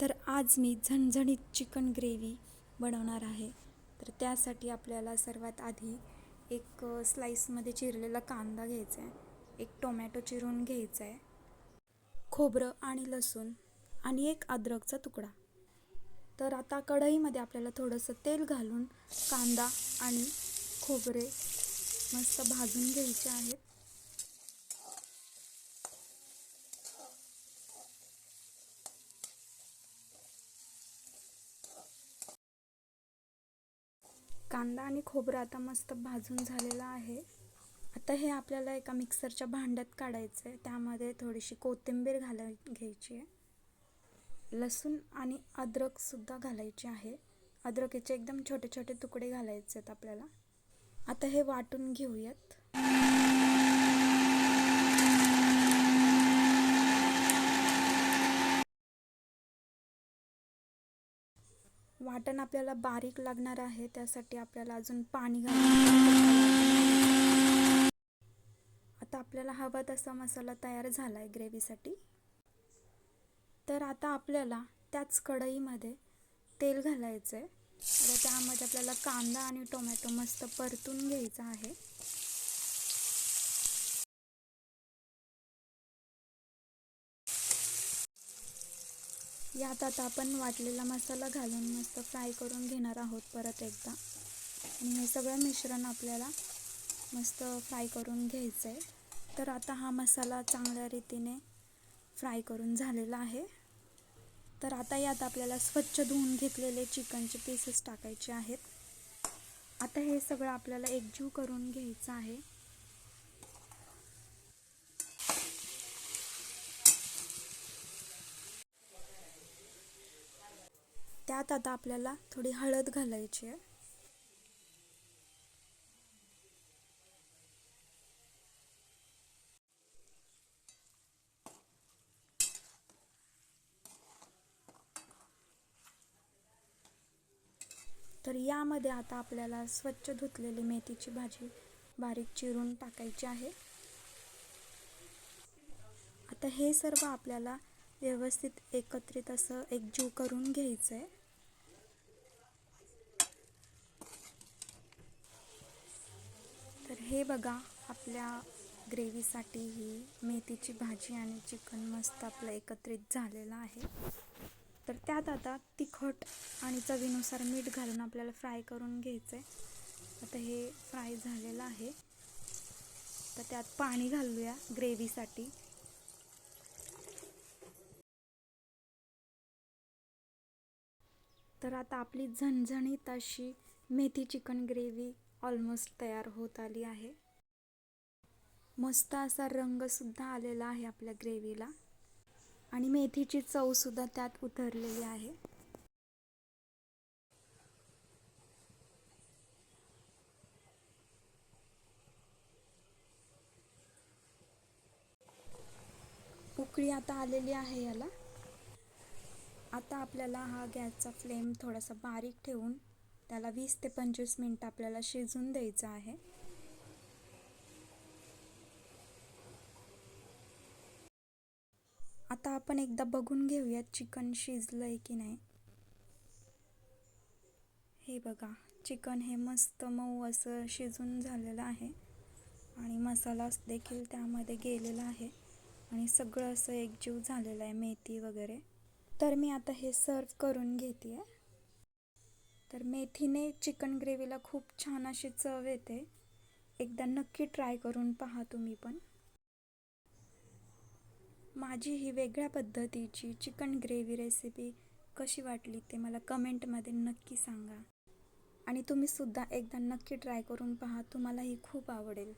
तर आज मी झणझणीत चिकन ग्रेव्ही बनवणार आहे. तर त्यासाठी आपल्याला सर्वात आधी एक स्लाईसमध्ये चिरलेला कांदा घ्यायचा आहे. एक टोमॅटो चिरून घ्यायचा आहे. खोबरं आणि लसूण आणि एक अद्रकचा तुकडा. तर आता कढईमध्ये आपल्याला थोडंसं तेल घालून कांदा आणि खोबरे मस्त भाजून घ्यायचे आहेत. कांदा आणि खोबरं आता मस्त भाजून झालेलं आहे. आता हे आपल्याला एका मिक्सरच्या भांड्यात काढायचं आहे. त्यामध्ये थोडीशी कोथिंबीर घालाय घ्यायची आहे. लसूण आणि अद्रकसुद्धा घालायचे आहे. अद्रकीचे एकदम छोटे छोटे तुकडे घालायचे आहेत आपल्याला. आता हे वाटून घेऊयात. वाटण आपल्याला बारीक लागणार आहे त्यासाठी आपल्याला अजून पाणी घालून आता आपल्याला हवा तसा मसाला तयार झाला आहे ग्रेव्हीसाठी. तर आता आपल्याला त्याच कढईमध्ये तेल घालायचं आहे तर त्यामध्ये आपल्याला कांदा आणि टोमॅटो मस्त परतून घ्यायचा आहे. यात आता आपण वाटलेला मसाला घालून मस्त फ्राय करून घेणार आहोत परत एकदा. आणि हे सगळं मिश्रण आपल्याला मस्त फ्राय करून घ्यायचं आहे तर आता हा मसाला चांगल्या रीतीने फ्राय करून झालेला आहे. तर आता यात आपल्याला स्वच्छ धुवून घेतलेले चिकनचे पीसेस टाकायचे आहेत. आता हे सगळं आपल्याला एकजीव करून घ्यायचं आहे. त्यात आता आपल्याला थोडी हळद घालायची आहे. तर यामध्ये आता आपल्याला स्वच्छ धुतलेली मेथीची भाजी बारीक चिरून टाकायची आहे. आता हे सर्व आपल्याला व्यवस्थित एकत्रित असं एकजीव करून घ्यायचं आहे हे बघा आपल्या ग्रेव्हीसाठी ही मेथीची भाजी आणि चिकन मस्त आपलं एकत्रित झालेलं आहे. तर त्यात आता तिखट आणि चवीनुसार मीठ घालून आपल्याला फ्राय करून घ्यायचं आहे आता हे फ्राय झालेलं आहे. तर त्यात पाणी घालूया ग्रेव्हीसाठी. तर आता आपली झणझणीत अशी मेथी चिकन ग्रेव्ही ऑलमोस्ट तयार होत आली आहे. मस्त असा रंगसुद्धा आलेला आहे आपल्या ग्रेव्हीला. आणि मेथीची चवसुद्धा त्यात उतरलेली आहे. उकळी आता आलेली आहे याला. आता आपल्याला हा गॅसचा फ्लेम थोडासा बारीक ठेवून त्याला वीस ते पंचवीस मिनटं आपल्याला शिजून द्यायचं आहे. आता आपण एकदा बघून घेऊयात चिकन शिजलं आहे की नाही. हे बघा चिकन हे मस्त मऊ असं शिजून झालेलं आहे. आणि मसाला देखील त्यामध्ये गेलेला आहे. आणि सगळं असं एकजीव झालेलं आहे मेथी वगैरे. तर मी आता हे सर्व करून घेते आहे तर मेथीने चिकन ग्रेव्हीला खूप छान अशी चव येते. एकदा नक्की ट्राय करून पहा तुम्ही पण. माझी ही वेगळ्या पद्धतीची चिकन ग्रेव्ही रेसिपी कशी वाटली ते मला कमेंटमध्ये नक्की सांगा. आणि तुम्हीसुद्धा एकदा नक्की ट्राय करून पहा तुम्हालाही खूप आवडेल.